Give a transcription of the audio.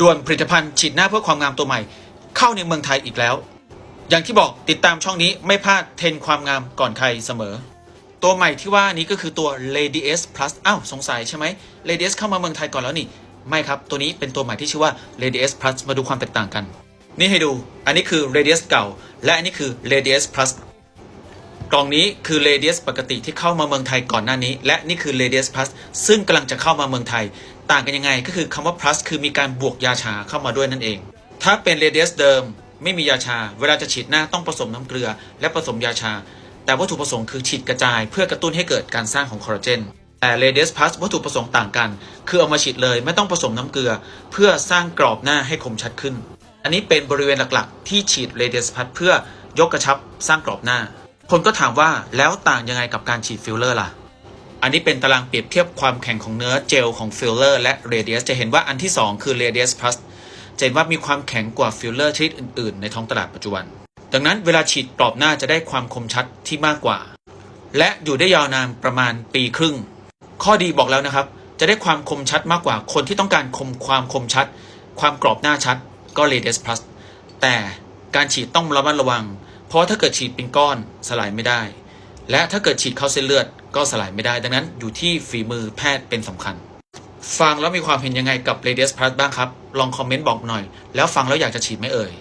ด่วนผลิตภัณฑ์ฉีดหน้าเพื่อความงามตัวใหม่ เข้าในเมืองไทยอีกแล้ว อย่างที่บอกติดตามช่องนี้ไม่พลาดเทรนความงามก่อนใครเสมอ ตัวใหม่ที่ว่านี้ก็คือตัว Lady S Plus อ้าวสงสัยใช่ไหม Lady S เข้ามาเมืองไทยก่อนแล้วนี่ ไม่ครับ ตัวนี้เป็นตัวใหม่ที่ชื่อว่า Lady S Plus มาดูความแตกต่างกัน นี่ให้ดู อันนี้คือ Lady S เก่า และอันนี้คือ Lady S Plus กล่องนี้คือ Radius ปกติที่เข้ามาเมืองไทยก่อนหน้านี้ และนี่คือ Radius Plus ซึ่งกำลังจะเข้ามาเมืองไทย ต่างกันยังไงก็คือคำว่า plus คือมีการบวกยาชาเข้ามาด้วยนั่นเอง ถ้าเป็น Radius เดิมไม่มียาชา เวลาจะฉีดหน้าต้องผสมน้ำเกลือ และผสมยาชา แต่วัตถุประสงค์คือฉีดกระจาย เพื่อกระตุ้นให้เกิดการสร้างของคอลลาเจนแต่ Radius Plus วัตถุประสงค์ต่างกัน คือเอามาฉีดเลยไม่ต้องผสมน้ำเกลือ เพื่อสร้างกรอบหน้าให้คมชัดขึ้น อันนี้เป็นบริเวณหลักๆ ที่ฉีด Radius Plus เพื่อยกกระชับสร้างกรอบหน้า คนก็ถามว่าแล้วต่างยังไงกับการฉีดฟิลเลอร์ล่ะ อันนี้เป็นตารางเปรียบเทียบความแข็งของเนื้อเจลของฟิลเลอร์และ Radius จะเห็นว่าอันที่ 2 คือ Radius Plus จะเห็นว่ามีความแข็งกว่าฟิลเลอร์ชนิดอื่นๆ ในท้องตลาดปัจจุบัน ดังนั้นเวลาฉีดกรอบหน้าจะได้ความคมชัดที่มากกว่า และอยู่ได้ยาวนานประมาณปีครึ่ง ข้อดีบอกแล้วนะครับ จะได้ความคมชัดมากกว่าคนที่ต้องการคมความคมชัด ความกรอบหน้าชัดก็ Radius Plus แต่การฉีดต้องระมัดระวัง เพราะถ้าเกิดฉีดเป็นก้อนสลายไม่ได้ และถ้าเกิดฉีดเข้าเส้นเลือดก็สลายไม่ได้ ดังนั้นอยู่ที่ฝีมือแพทย์เป็นสำคัญ ฟังแล้วมีความเห็นยังไงกับ Radius Plus บ้างครับ ลองคอมเมนต์บอกหน่อย แล้วฟังแล้วอยากจะฉีดไหมเอ่ย